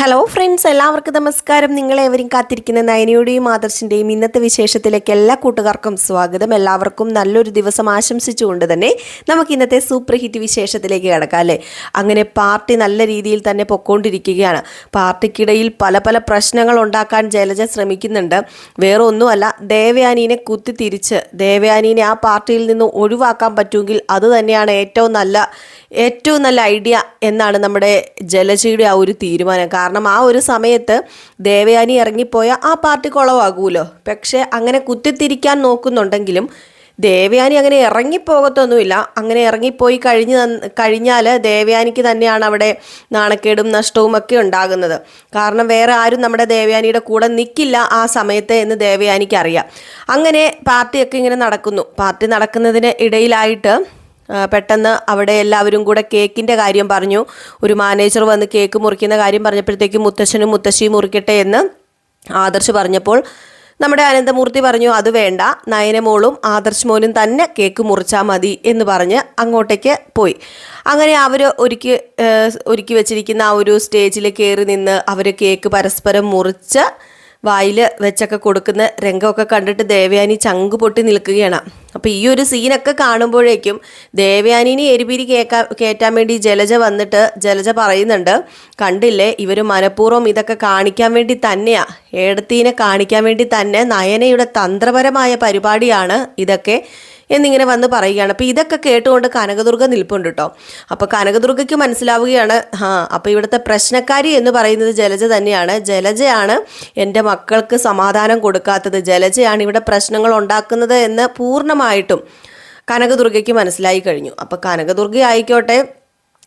Hello friends എല്ലാവർക്കും നമസ്കാരം. നിങ്ങളേവരും കാത്തിരിക്കുന്ന നയനയുടെയും ആദർശിന്റെയും ഇന്നത്തെ വിശേഷത്തിലേക്ക് എല്ലാ കൂട്ടുകാർക്കും സ്വാഗതം. എല്ലാവർക്കും നല്ലൊരു ദിവസം ആശംസിച്ചുകൊണ്ട് തന്നെ നമുക്ക് ഇന്നത്തെ സൂപ്പർ ഹിറ്റ് വിശേഷത്തിലേക്ക് കിടക്കാം അല്ലേ? അങ്ങനെ പാർട്ടി നല്ല രീതിയിൽ തന്നെ പൊക്കോണ്ടിരിക്കുകയാണ്. പാർട്ടിക്കിടയിൽ പല പല പ്രശ്നങ്ങൾ ഉണ്ടാക്കാൻ ജലജ ശ്രമിക്കുന്നുണ്ട്. വേറെ ഒന്നുമല്ല ദേവയാനീനെ കുത്തി തിരിച്ച് ദേവയാനീനെ ആ പാർട്ടിയിൽ നിന്ന് ഒഴിവാക്കാൻ പറ്റുമെങ്കിൽ അത് തന്നെയാണ് ഏറ്റവും നല്ല ഏറ്റവും നല്ല ഐഡിയ എന്നാണ് നമ്മുടെ ജലജയുടെ ആ ഒരു തീരുമാനം. കാരണം ആ ഒരു സമയത്ത് ദേവയാനി ഇറങ്ങിപ്പോയ ആ പാർട്ടി കുളവാകുമല്ലോ പക്ഷേ അങ്ങനെ കുത്തിത്തിരിക്കാൻ നോക്കുന്നുണ്ടെങ്കിലും ദേവയാനി അങ്ങനെ ഇറങ്ങിപ്പോകത്തൊന്നുമില്ല. അങ്ങനെ ഇറങ്ങിപ്പോയി കഴിഞ്ഞ് കഴിഞ്ഞാൽ ദേവയാനിക്ക് തന്നെയാണ് അവിടെ നാണക്കേടും നഷ്ടവും ഒക്കെ ഉണ്ടാകുന്നത്. കാരണം വേറെ ആരും നമ്മുടെ ദേവയാനിയുടെ കൂടെ നിൽക്കില്ല ആ സമയത്ത് എന്ന് ദേവയാനിക്ക് അറിയാം. അങ്ങനെ പാർട്ടിയൊക്കെ ഇങ്ങനെ നടക്കുന്നു. പാർട്ടി നടക്കുന്നതിന് ഇടയിലായിട്ട് പെട്ടെന്ന് അവിടെ എല്ലാവരും കൂടെ കേക്കിന്റെ കാര്യം പറഞ്ഞു. ഒരു മാനേജർ വന്ന് കേക്ക് മുറിക്കുന്ന കാര്യം പറഞ്ഞപ്പോഴത്തേക്കും മുത്തശ്ശനും മുത്തശ്ശിയും മുറിക്കട്ടെ എന്ന് ആദർശ് പറഞ്ഞപ്പോൾ നമ്മുടെ അനന്തമൂർത്തി പറഞ്ഞു അത് വേണ്ട. നയനമോളും ആദർശ് മോനും തന്നെ കേക്ക് മുറിച്ചാൽ മതി എന്ന് പറഞ്ഞ് അങ്ങോട്ടേക്ക് പോയി. അങ്ങനെ അവർ ഒരുക്കി ഒരുക്കി വെച്ചിരിക്കുന്ന ആ ഒരു സ്റ്റേജിൽ കയറി നിന്ന് അവർ കേക്ക് പരസ്പരം മുറിച്ച് വായിൽ വെച്ചൊക്കെ കൊടുക്കുന്ന രംഗമൊക്കെ കണ്ടിട്ട് ദേവയാനി ചങ്ക് പൊട്ടി നിൽക്കുകയാണ്. അപ്പോൾ ഈ ഒരു സീനൊക്കെ കാണുമ്പോഴേക്കും ദേവയാനിനെ എരിപിരി കേൾക്കാൻ കയറ്റാൻ വേണ്ടി ജലജ വന്നിട്ട് ജലജ പറയുന്നുണ്ട് കണ്ടില്ലേ ഇവർ മനഃപൂർവം ഇതൊക്കെ കാണിക്കാൻ വേണ്ടി തന്നെയാണ് ഏടത്തീനെ കാണിക്കാൻ വേണ്ടി തന്നെ നയനയുടെ തന്ത്രപരമായ പരിപാടിയാണ് ഇതൊക്കെ. എന്നിങ്ങനെ വന്ന് പറയുകയാണ്. അപ്പോൾ ഇതൊക്കെ കേട്ടുകൊണ്ട് കനകദുർഗ നിൽപ്പുണ്ട് കേട്ടോ അപ്പോൾ കനകദുർഗയ്ക്ക് മനസ്സിലാവുകയാണ് ആ അപ്പോൾ ഇവിടുത്തെ പ്രശ്നക്കാരി എന്ന് പറയുന്നത് ജലജ തന്നെയാണ്. ജലജയാണ് എന്റെ മക്കൾക്ക് സമാധാനം കൊടുക്കാത്തത്. ജലജയാണ് ഇവിടെ പ്രശ്നങ്ങൾ ഉണ്ടാക്കുന്നത് എന്ന് പൂർണമായിട്ടും കനകദുർഗയ്ക്ക് മനസ്സിലായി കഴിഞ്ഞു. അപ്പോൾ കനകദുർഗ ആയിക്കോട്ടെ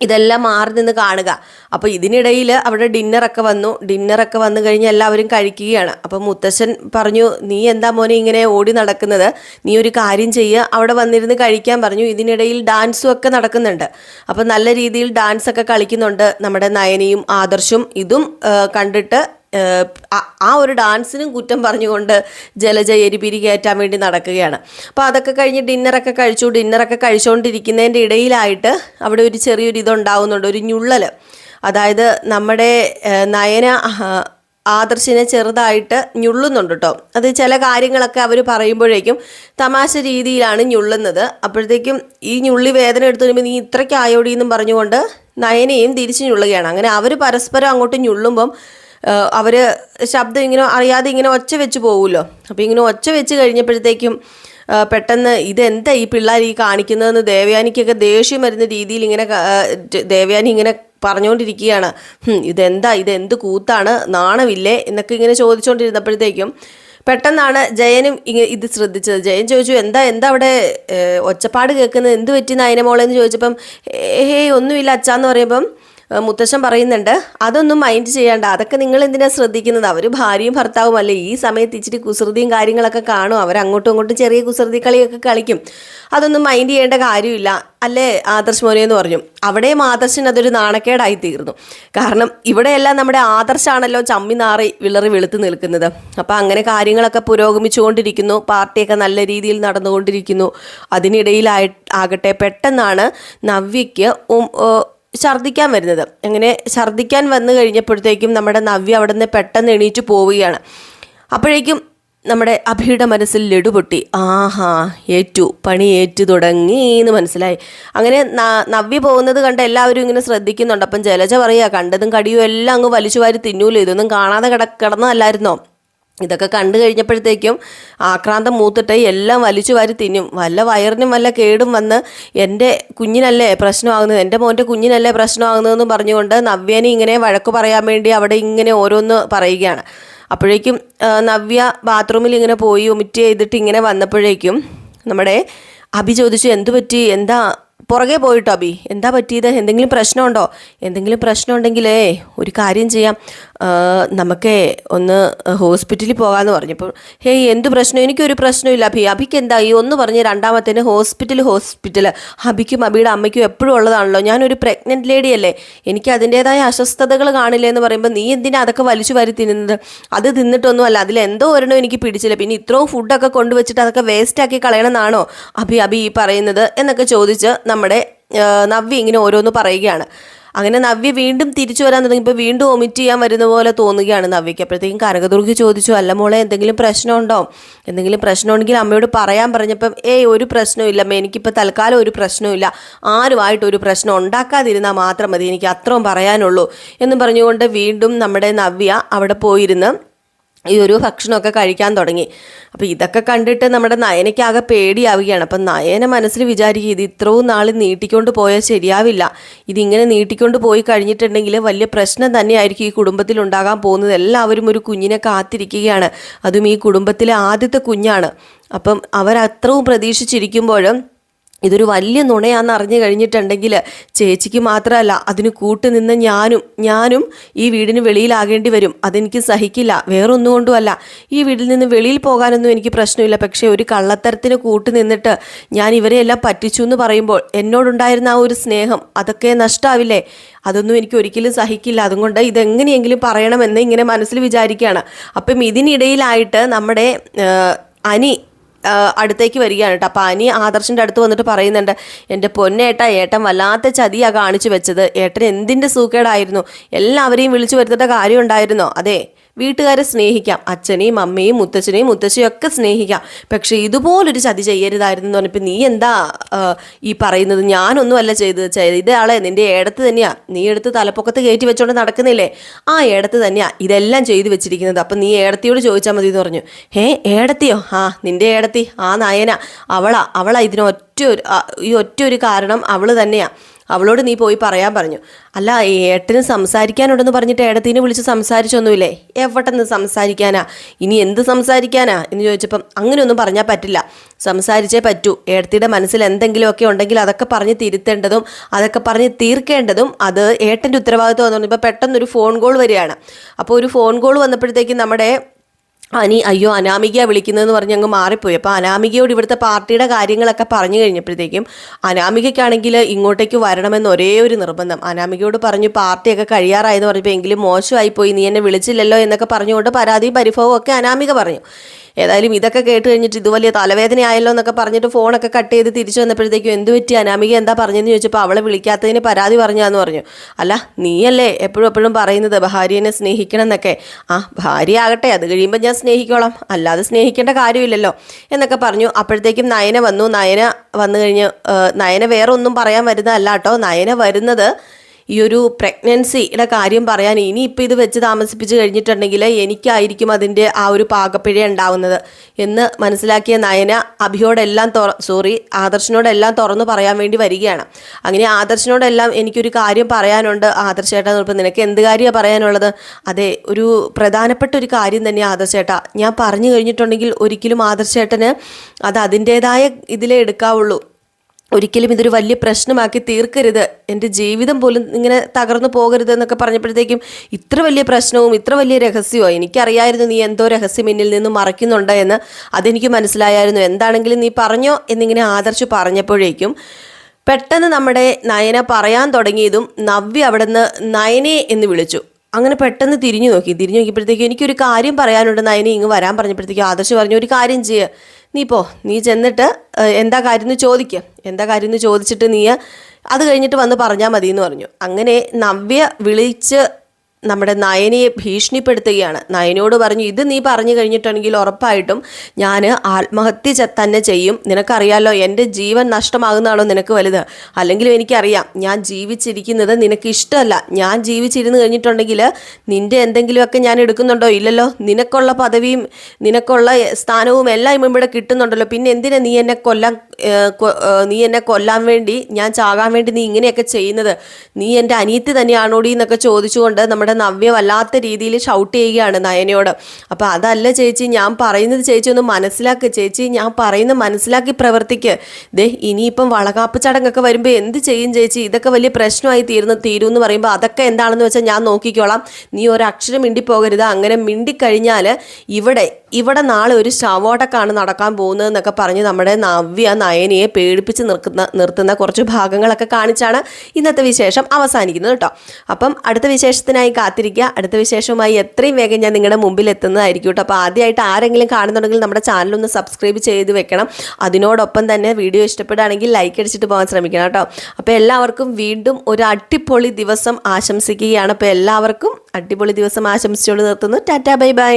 ഇതെല്ലാം മാറി നിന്ന് കാണുക. അപ്പോൾ ഇതിനിടയിൽ അവിടെ ഡിന്നറൊക്കെ വന്നു. ഡിന്നറൊക്കെ വന്നു കഴിഞ്ഞ് എല്ലാവരും കഴിക്കുകയാണ്. അപ്പോൾ മുത്തശ്ശൻ പറഞ്ഞു നീ എന്താ മോനെ ഇങ്ങനെ ഓടി നടക്കുന്നത്? നീ ഒരു കാര്യം ചെയ്യുക അവിടെ വന്നിരുന്ന് കഴിക്കാൻ പറഞ്ഞു. ഇതിനിടയിൽ ഡാൻസും ഒക്കെ നടക്കുന്നുണ്ട്. അപ്പോൾ നല്ല രീതിയിൽ ഡാൻസൊക്കെ കളിക്കുന്നുണ്ട് നമ്മുടെ നയനയും ആദർശും. ഇതും കണ്ടിട്ട് ആ- ഒരു ഡാൻസിനും കുറ്റം പറഞ്ഞുകൊണ്ട് ജലജ എരിപിരി കയറ്റാൻ വേണ്ടി നടക്കുകയാണ്. അപ്പോൾ അതൊക്കെ കഴിഞ്ഞ് ഡിന്നറൊക്കെ കഴിച്ചു. ഡിന്നറൊക്കെ കഴിച്ചുകൊണ്ടിരിക്കുന്നതിന്റെ ഇടയിലായിട്ട് അവിടെ ഒരു ചെറിയൊരു ഇതുണ്ടാവുന്നുണ്ട്. ഒരു ഞുള്ളൽ അതായത് നമ്മുടെ നയന ആദർശിനെ ചെറുതായിട്ട് ഞുള്ളുന്നുണ്ട് കേട്ടോ. അത് ചില കാര്യങ്ങളൊക്കെ അവർ പറയുമ്പോഴേക്കും തമാശ രീതിയിലാണ് ഞുള്ളുന്നത്. അപ്പോഴത്തേക്കും ഈ ഞുള്ളി വേദന എടുത്തു വരുമ്പോൾ നീ ഇത്രയ്ക്ക് ആയോടി എന്നും പറഞ്ഞുകൊണ്ട് നയനയും തിരിച്ചു ഞുള്ളുകയാണ്. അങ്ങനെ അവർ പരസ്പരം അങ്ങോട്ട് ഞുള്ളുമ്പം അവർ ശബ്ദം ഇങ്ങനെ അറിയാതെ ഇങ്ങനെ ഒച്ച വെച്ച് പോകുമല്ലോ അപ്പോൾ ഇങ്ങനെ ഒച്ച വെച്ച് കഴിഞ്ഞപ്പോഴത്തേക്കും പെട്ടെന്ന് ഇതെന്താ ഈ പിള്ളേർ ഈ കാണിക്കുന്നതെന്ന് ദേവയാനിക്കൊക്കെ ദേഷ്യം വരുന്ന രീതിയിൽ ഇങ്ങനെ ദേവയാനി ഇങ്ങനെ പറഞ്ഞുകൊണ്ടിരിക്കുകയാണ് "ഹും, ഇതെന്താ? ഇതെന്ത് കൂത്താണ്? നാണമില്ലേ? എന്നൊക്കെ ഇങ്ങനെ ചോദിച്ചുകൊണ്ടിരുന്നപ്പോഴത്തേക്കും പെട്ടെന്നാണ് ജയനും ഇത് ശ്രദ്ധിച്ചത്. ജയൻ ചോദിച്ചു എന്താ എന്താ അവിടെ ഒച്ചപ്പാട് കേൾക്കുന്നത്? എന്ത് പറ്റി നയനമോളെന്ന് ചോദിച്ചപ്പം ഹേ ഒന്നുമില്ല അച്ഛാന്ന് പറയുമ്പം മുത്തശ്ശൻ പറയുന്നുണ്ട് അതൊന്നും മൈൻഡ് ചെയ്യണ്ട. അതൊക്കെ നിങ്ങൾ എന്തിനാ ശ്രദ്ധിക്കുന്നത്? അവർ ഭാര്യയും ഭർത്താവും അല്ലേ? ഈ സമയത്ത് ഇച്ചിരി കുസൃതിയും കാര്യങ്ങളൊക്കെ കാണും. അവർ അങ്ങോട്ടും ഇങ്ങോട്ടും ചെറിയ കുസൃതി കളിയൊക്കെ കളിക്കും. അതൊന്നും മൈൻഡ് ചെയ്യേണ്ട കാര്യമില്ല. അല്ലേ ആദർശ് മോനെ എന്ന് പറഞ്ഞു. അവിടെ ആദർശൻ അതൊരു നാണക്കേടായി തീർന്നു. കാരണം ഇവിടെയെല്ലാം നമ്മുടെ ആദർശാണല്ലോ ചമ്മി നാറി വിളറി വെളുത്ത് നിൽക്കുന്നത്. അപ്പോൾ അങ്ങനെ കാര്യങ്ങളൊക്കെ പുരോഗമിച്ചുകൊണ്ടിരിക്കുന്നു. പാർട്ടിയൊക്കെ നല്ല രീതിയിൽ നടന്നുകൊണ്ടിരിക്കുന്നു. അതിനിടയിലായി ആകട്ടെ പെട്ടെന്നാണ് നവ്യയ്ക്ക് ഛർദ്ദിക്കാൻ വരുന്നത്. അങ്ങനെ ഛർദ്ദിക്കാൻ വന്നു കഴിഞ്ഞപ്പോഴത്തേക്കും നമ്മുടെ നവ്യ അവിടെ നിന്ന് പെട്ടെന്ന് എണീറ്റ് പോവുകയാണ്. അപ്പോഴേക്കും നമ്മുടെ അഭിയുടെ മനസ്സിൽ ലഡു പൊട്ടി. ആഹാ ഏറ്റു പണി ഏറ്റു തുടങ്ങി എന്ന് മനസ്സിലായി. അങ്ങനെ നവ്യ പോകുന്നത് കണ്ട് എല്ലാവരും ഇങ്ങനെ ശ്രദ്ധിക്കുന്നുണ്ട്. അപ്പം ജലജ പറയുക കണ്ടതും കടിയും എല്ലാം അങ്ങ് വലിച്ചു വാരി തിന്നൂല്ലോ ഇതൊന്നും കാണാതെ കിട കിടന്നതല്ലായിരുന്നോ? ഇതൊക്കെ കണ്ടു കഴിഞ്ഞപ്പോഴത്തേക്കും ആക്രാന്തം മൂത്തിട്ട് എല്ലാം വലിച്ചു വാരി തിന്നും. വല്ല വയറിനും വല്ല കേടും വന്ന് എന്റെ കുഞ്ഞിനല്ലേ പ്രശ്നമാകുന്നത്? എന്റെ മോന്റെ കുഞ്ഞിനല്ലേ പ്രശ്നമാകുന്നതെന്ന് പറഞ്ഞുകൊണ്ട് നവ്യനെ ഇങ്ങനെ വഴക്ക് പറയാൻ വേണ്ടി അവിടെ ഇങ്ങനെ ഓരോന്ന് പറയുകയാണ്. അപ്പോഴേക്കും നവ്യ ബാത്റൂമിൽ ഇങ്ങനെ പോയി ഒമിറ്റ് ചെയ്തിട്ട് ഇങ്ങനെ വന്നപ്പോഴേക്കും നമ്മുടെ അഭി ചോദിച്ചു എന്തു പറ്റി? എന്താ? പുറകെ പോയിട്ടോ അഭി എന്താ പറ്റിയത്? എന്തെങ്കിലും പ്രശ്നമുണ്ടോ? എന്തെങ്കിലും പ്രശ്നമുണ്ടെങ്കിലേ ഒരു കാര്യം ചെയ്യാം. നമുക്കേ ഒന്ന് ഹോസ്പിറ്റലിൽ പോകാമെന്ന് പറഞ്ഞപ്പോൾ ഹേയ് എന്ത് പ്രശ്നം? എനിക്കൊരു പ്രശ്നമില്ല. അഭി അഭിക്ക് എന്താ ഈ ഒന്ന് പറഞ്ഞ് രണ്ടാമത്തേന് ഹോസ്പിറ്റൽ ഹോസ്പിറ്റൽ അഭിക്കും അബിയുടെ അമ്മയ്ക്കും എപ്പോഴും ഉള്ളതാണല്ലോ. ഞാനൊരു പ്രഗ്നന്റ് ലേഡി അല്ലേ. എനിക്ക് അതിന്റേതായ അസ്വസ്ഥതകൾ കാണില്ല എന്ന് പറയുമ്പോൾ നീ എന്തിനാ അതൊക്കെ വലിച്ചു വരി തിന്നുന്നത്? അത് തിന്നിട്ടൊന്നും അല്ല. എന്തോ ഒരെണ്ണം എനിക്ക് പിടിച്ചില്ല. പിന്നെ ഇത്രയും ഫുഡൊക്കെ കൊണ്ടുവച്ചിട്ട് അതൊക്കെ വേസ്റ്റാക്കി കളയണമെന്നാണോ അഭി അഭി ഈ പറയുന്നത്? എന്നൊക്കെ ചോദിച്ച് നമ്മുടെ നവ്യ ഇങ്ങനെ ഓരോന്ന് പറയുകയാണ്. അങ്ങനെ നവ്യ വീണ്ടും തിരിച്ചു വരാൻ തുടങ്ങിയപ്പോൾ വീണ്ടും ഒമിറ്റ് ചെയ്യാൻ വരുന്ന പോലെ തോന്നുകയാണ് നവ്യയ്ക്ക്. അപ്പോഴത്തേക്കും കനകദുർഗി ചോദിച്ചു അല്ല മോളെ എന്തെങ്കിലും പ്രശ്നമുണ്ടോ? എന്തെങ്കിലും പ്രശ്നമുണ്ടെങ്കിൽ അമ്മയോട് പറയാൻ പറഞ്ഞപ്പം ഏയ് ഒരു പ്രശ്നവും അമ്മ എനിക്കിപ്പോൾ തൽക്കാലം ഒരു പ്രശ്നമില്ല ആരുമായിട്ട് ഒരു പ്രശ്നം ഉണ്ടാക്കാതിരുന്നാൽ മാത്രം മതി എനിക്ക് അത്രയും പറയാനുള്ളൂ. എന്ന് പറഞ്ഞുകൊണ്ട് വീണ്ടും നമ്മുടെ നവ്യ അവിടെ പോയിരുന്ന് ഈ ഒരു ഭക്ഷണമൊക്കെ കഴിക്കാൻ തുടങ്ങി. അപ്പോൾ ഇതൊക്കെ കണ്ടിട്ട് നമ്മുടെ നയനയ്ക്കാകെ പേടിയാവുകയാണ്. അപ്പം നയന മനസ്സിൽ വിചാരിക്കുക ഇത് ഇത്രയും നാൾ നീട്ടിക്കൊണ്ട് പോയാൽ ശരിയാവില്ല. ഇതിങ്ങനെ നീട്ടിക്കൊണ്ട് പോയി കഴിഞ്ഞിട്ടുണ്ടെങ്കിൽ വലിയ പ്രശ്നം തന്നെയായിരിക്കും ഈ കുടുംബത്തിൽ ഉണ്ടാകാൻ പോകുന്നത്. എല്ലാവരും ഒരു കുഞ്ഞിനെ കാത്തിരിക്കുകയാണ്. അതും ഈ കുടുംബത്തിലെ ആദ്യത്തെ കുഞ്ഞാണ്. അപ്പം അവരത്രയും പ്രതീക്ഷിച്ചിരിക്കുമ്പോഴും ഇതൊരു വലിയ നുണയാന്ന് അറിഞ്ഞു കഴിഞ്ഞിട്ടുണ്ടെങ്കിൽ ചേച്ചിക്ക് മാത്രമല്ല അതിന് കൂട്ടുനിന്ന ഞാനും ഞാനും ഈ വീടിന് വെളിയിലാകേണ്ടി വരും. അതെനിക്ക് സഹിക്കില്ല. വേറൊന്നും കൊണ്ടുമല്ല. ഈ വീട്ടിൽ നിന്ന് വെളിയിൽ പോകാനൊന്നും എനിക്ക് പ്രശ്നമില്ല. പക്ഷേ ഒരു കള്ളത്തരത്തിന് കൂട്ടു നിന്നിട്ട് ഞാൻ ഇവരെയെല്ലാം പറ്റിച്ചു എന്ന് പറയുമ്പോൾ എന്നോടുണ്ടായിരുന്ന ആ ഒരു സ്നേഹം അതൊക്കെ നഷ്ടാവില്ലേ? അതൊന്നും എനിക്ക് ഒരിക്കലും സഹിക്കില്ല. അതുകൊണ്ട് ഇതെങ്ങനെയെങ്കിലും പറയണമെന്ന് ഇങ്ങനെ മനസ്സിൽ വിചാരിക്കുകയാണ്. അപ്പം ഇതിനിടയിലായിട്ട് നമ്മുടെ അനി അടുത്തേക്ക് വരികയാണ് കേട്ടോ. അപ്പോൾ അനി ആദർശിന്റെ അടുത്ത് വന്നിട്ട് പറയുന്നുണ്ട് എന്റെ പൊന്നേട്ട ഏട്ടൻ വല്ലാത്ത ചതിയാണ് കാണിച്ചു വെച്ചത്. ഏട്ടൻ എന്തിന്റെ സൂക്കേടായിരുന്നു? എല്ലാവരെയും വിളിച്ചു വരുത്തേണ്ട കാര്യം ഉണ്ടായിരുന്നോ അതെ വീട്ടുകാരെ സ്നേഹിക്കാം. അച്ഛനെയും അമ്മയും മുത്തച്ഛനെയും മുത്തശ്ശിയും ഒക്കെ സ്നേഹിക്കാം. പക്ഷേ ഇതുപോലൊരു ചതി ചെയ്യരുതായിരുന്നു എന്ന് പറഞ്ഞപ്പോൾ നീ എന്താ ഈ പറയുന്നത്? ഞാനൊന്നും അല്ല ചെയ്തത് ചെയ്ത ആളെ നിന്റെ ഏടത്ത് തന്നെയാ. നീ എടുത്ത് തലപ്പൊക്കത്ത് കയറ്റി വെച്ചോണ്ട് നടക്കുന്നില്ലേ? ആ ഏടത്ത് തന്നെയാ. ഇതെല്ലാം ചെയ്തു വെച്ചിരിക്കുന്നത്. അപ്പം നീ ഏടത്തിയോട് ചോദിച്ചാൽ മതി എന്ന് പറഞ്ഞു. ഏ ഏടത്തിയോ? ആ നിന്റെ ഏടത്തി ആ നയന. അവളാ അവളാ ഇതിനൊറ്റ ഒരു ഈ ഒറ്റ ഒരു കാരണം അവൾ തന്നെയാ. അവളോട് നീ പോയി പറയാൻ പറഞ്ഞു. അല്ല ഏട്ടന് സംസാരിക്കാനുണ്ടെന്ന് പറഞ്ഞിട്ട് ഏടത്തിനെ വിളിച്ച് സംസാരിച്ചൊന്നുമില്ലേ? എവിടെന്ന് സംസാരിക്കാനാ? ഇനി എന്ത് സംസാരിക്കാനാ? എന്ന് ചോദിച്ചപ്പം അങ്ങനെയൊന്നും പറഞ്ഞാൽ പറ്റില്ല. സംസാരിച്ചേ പറ്റൂ. ഏടത്തിയുടെ മനസ്സിൽ എന്തെങ്കിലുമൊക്കെ ഉണ്ടെങ്കിൽ അതൊക്കെ പറഞ്ഞ് തിരുത്തേണ്ടതും അതൊക്കെ പറഞ്ഞ് തീർക്കേണ്ടതും അത് ഏട്ടന്റെ ഉത്തരവാദിത്വം എന്ന് പറഞ്ഞപ്പോൾ പെട്ടെന്നൊരു ഫോൺ കോൾ വരികയാണ്. അപ്പോൾ ഒരു ഫോൺ കോൾ വന്നപ്പോഴത്തേക്കും നമ്മുടെ അനി അയ്യോ അനാമിക വിളിക്കുന്നതെന്ന് പറഞ്ഞ് അങ്ങ് മാറിപ്പോയി. അപ്പോൾ അനാമികയോട് ഇവിടുത്തെ പാർട്ടിയുടെ കാര്യങ്ങളൊക്കെ പറഞ്ഞു കഴിഞ്ഞപ്പോഴത്തേക്കും അനാമികയ്ക്കാണെങ്കിൽ ഇങ്ങോട്ടേക്ക് വരണമെന്ന് ഒരേ ഒരു നിർബന്ധം. അനാമികയോട് പറഞ്ഞു പാർട്ടിയൊക്കെ കഴിയാറായെന്ന് പറഞ്ഞപ്പോൾ എങ്കിലും മോശമായിപ്പോയി. നീ എന്നെ വിളിച്ചില്ലല്ലോ എന്നൊക്കെ പറഞ്ഞുകൊണ്ട് പരാതിയും പരിഭവവും ഒക്കെ അനാമിക പറഞ്ഞു. ഏതായാലും ഇതൊക്കെ കേട്ട് കഴിഞ്ഞിട്ട് ഇത് വലിയ തലവേദനയായല്ലോ എന്നൊക്കെ പറഞ്ഞിട്ട് ഫോണൊക്കെ കട്ട് ചെയ്ത് തിരിച്ചു വന്നപ്പോഴത്തേക്കും എന്ത് പറ്റി? അനാമിക എന്താ പറഞ്ഞതെന്ന് ചോദിച്ചപ്പോൾ അവളെ വിളിക്കാത്തതിന് പരാതി പറഞ്ഞാന്ന് പറഞ്ഞു. അല്ല നീയല്ലേ എപ്പോഴും എപ്പോഴും പറയുന്നത് ഭാര്യനെ സ്നേഹിക്കണം എന്നൊക്കെ. ആ ഭാര്യ ആകട്ടെ അത് കഴിയുമ്പോൾ ഞാൻ സ്നേഹിക്കോളാം. അല്ലാതെ സ്നേഹിക്കേണ്ട കാര്യമില്ലല്ലോ എന്നൊക്കെ പറഞ്ഞു. അപ്പോഴത്തേക്കും നയന വന്നു. നയന വന്നു കഴിഞ്ഞ് നയന വേറെ ഒന്നും പറയാൻ വരുന്നതല്ല കേട്ടോ. നയന വരുന്നത് ഈ ഒരു പ്രഗ്നൻസിയുടെ കാര്യം പറയാൻ ഇനിയിപ്പോൾ ഇത് വെച്ച് താമസിപ്പിച്ച് കഴിഞ്ഞിട്ടുണ്ടെങ്കിൽ എനിക്കായിരിക്കും അതിന്റെ ആ ഒരു പാകപ്പിഴ ഉണ്ടാവുന്നത്. എന്ന് മനസ്സിലാക്കിയ നയന അഭിയോടെല്ലാം തുറ സോറി ആദർശിനോടെല്ലാം തുറന്നു പറയാൻ വേണ്ടി വരികയാണ്. അങ്ങനെ ആദർശിനോടെല്ലാം എനിക്കൊരു കാര്യം പറയാനുണ്ട്. ആദർശേട്ടാ ഇപ്പം നിനക്ക് എന്ത് കാര്യമാണ് പറയാനുള്ളത്? അതെ ഒരു പ്രധാനപ്പെട്ട ഒരു കാര്യം തന്നെ ആദർശേട്ടാ ഞാൻ പറഞ്ഞു കഴിഞ്ഞിട്ടുണ്ടെങ്കിൽ ഒരിക്കലും ആദർശേട്ടന് അത് അതിന്റേതായ ഇതിലേ എടുക്കാവുള്ളൂ. ഒരിക്കലും ഇതൊരു വലിയ പ്രശ്നമാക്കി തീർക്കരുത്. എന്റെ ജീവിതം പോലും ഇങ്ങനെ തകർന്നു പോകരുത് എന്നൊക്കെ പറഞ്ഞപ്പോഴത്തേക്കും ഇത്ര വലിയ പ്രശ്നവും ഇത്ര വലിയ രഹസ്യവും എനിക്കറിയായിരുന്നു നീ എന്തോ രഹസ്യം എന്നിൽ നിന്ന് മറയ്ക്കുന്നുണ്ട് എന്ന് അതെനിക്ക് മനസ്സിലായായിരുന്നു. എന്താണെങ്കിലും നീ പറഞ്ഞോ എന്നിങ്ങനെ ആദർശ് പറഞ്ഞപ്പോഴേക്കും പെട്ടെന്ന് നമ്മുടെ നയന പറയാൻ തുടങ്ങിയതും നവ്യ അവിടെ നിന്ന് നയനെ എന്ന് വിളിച്ചു. അങ്ങനെ പെട്ടെന്ന് തിരിഞ്ഞു നോക്കി. തിരിഞ്ഞു നോക്കിയപ്പോഴത്തേക്കും എനിക്കൊരു കാര്യം പറയാനുണ്ടെന്ന് അതിനെ ഇങ്ങ് വരാൻ പറഞ്ഞപ്പോഴത്തേക്കും ആദർശ് പറഞ്ഞു ഒരു കാര്യം ചെയ്യുക നീ പോ. നീ ചെന്നിട്ട് എന്താ കാര്യം എന്ന് ചോദിക്കുക എന്താ കാര്യം എന്ന് ചോദിച്ചിട്ട് നീ അത് കഴിഞ്ഞിട്ട് വന്ന് പറഞ്ഞാൽ മതി എന്ന് പറഞ്ഞു. അങ്ങനെ നവ്യ വിളിച്ച് നമ്മുടെ നയനയെ ഭീഷണിപ്പെടുത്തുകയാണ്. നയനോട് പറഞ്ഞു ഇത് നീ പറഞ്ഞു കഴിഞ്ഞിട്ടുണ്ടെങ്കിൽ ഉറപ്പായിട്ടും ഞാൻ ആത്മഹത്യ തന്നെ ചെയ്യും. നിനക്കറിയാലോ എന്റെ ജീവൻ നഷ്ടമാകുന്നതാണോ നിനക്ക് വലുത്? അല്ലെങ്കിലും എനിക്കറിയാം ഞാൻ ജീവിച്ചിരിക്കുന്നത് നിനക്ക് ഇഷ്ടമല്ല. ഞാൻ ജീവിച്ചിരുന്ന് കഴിഞ്ഞിട്ടുണ്ടെങ്കിൽ നിന്റെ എന്തെങ്കിലുമൊക്കെ ഞാൻ എടുക്കുന്നുണ്ടോ? ഇല്ലല്ലോ. നിനക്കുള്ള പദവിയും നിനക്കുള്ള സ്ഥാനവും എല്ലാം ഇവിടെ കിട്ടുന്നുണ്ടല്ലോ. പിന്നെ എന്തിനാ നീ എന്നെ കൊല്ലാൻ നീ എന്നെ കൊല്ലാൻ വേണ്ടി ഞാൻ ചാകാൻ വേണ്ടി നീ ഇങ്ങനെയൊക്കെ ചെയ്യുന്നത്? നീ എന്റെ അനിയത്തി തന്നെയാണോടി എന്നൊക്കെ ചോദിച്ചുകൊണ്ട് നമ്മുടെ നവ്യ വല്ലാത്ത രീതിയിൽ ഷൗട്ട് ചെയ്യുകയാണ് നയനയോട്. അപ്പോൾ അതല്ല ചേച്ചി ഞാൻ പറയുന്നത് ചേച്ചി ഒന്ന് മനസ്സിലാക്കുക ചേച്ചി ഞാൻ പറയുന്നത് മനസ്സിലാക്കി പ്രവർത്തിക്ക്. ദേ ഇനിയിപ്പം വളകാപ്പ് ചടങ്ങൊക്കെ വരുമ്പോൾ എന്ത് ചെയ്യും ചേച്ചി? ഇതൊക്കെ വലിയ പ്രശ്നമായി തീർന്ന് തീരും എന്ന് പറയുമ്പോൾ അതൊക്കെ എന്താണെന്ന് വെച്ചാൽ ഞാൻ നോക്കിക്കോളാം. നീ ഒരക്ഷരം മിണ്ടിപ്പോകരുത്. അങ്ങനെ മിണ്ടിക്കഴിഞ്ഞാൽ ഇവിടെ ഇവിടെ നാളെ ഒരു ശവോടക്കാണ് നടക്കാൻ പോകുന്നതെന്നൊക്കെ പറഞ്ഞ് നമ്മുടെ നവ്യ നയനയെ പേടിപ്പിച്ച് നിർക്കുന്ന നിർത്തുന്ന കുറച്ച് ഭാഗങ്ങളൊക്കെ കാണിച്ചാണ് ഇന്നത്തെ വിശേഷം അവസാനിക്കുന്നത് കേട്ടോ. അപ്പം അടുത്ത വിശേഷത്തിനായി കാത്തിരിക്കുക. അടുത്ത വിശേഷവുമായി എത്രയും വേഗം ഞാൻ നിങ്ങളുടെ മുമ്പിൽ എത്തുന്നതായിരിക്കും കേട്ടോ. അപ്പോൾ ആദ്യമായിട്ട് ആരെങ്കിലും കാണുന്നുണ്ടെങ്കിൽ നമ്മുടെ ചാനൽ ഒന്ന് സബ്സ്ക്രൈബ് ചെയ്ത് വെക്കണം. അതിനോടൊപ്പം തന്നെ വീഡിയോ ഇഷ്ടപ്പെടുകയാണെങ്കിൽ ലൈക്ക് അടിച്ചിട്ട് പോകാൻ ശ്രമിക്കണം കേട്ടോ. അപ്പോൾ എല്ലാവർക്കും വീണ്ടും ഒരു അടിപൊളി ദിവസം ആശംസിക്കുകയാണ്. അപ്പോൾ എല്ലാവർക്കും അടിപൊളി ദിവസം ആശംസിച്ചുകൊണ്ട് നിർത്തുന്നു. Tata bye bye.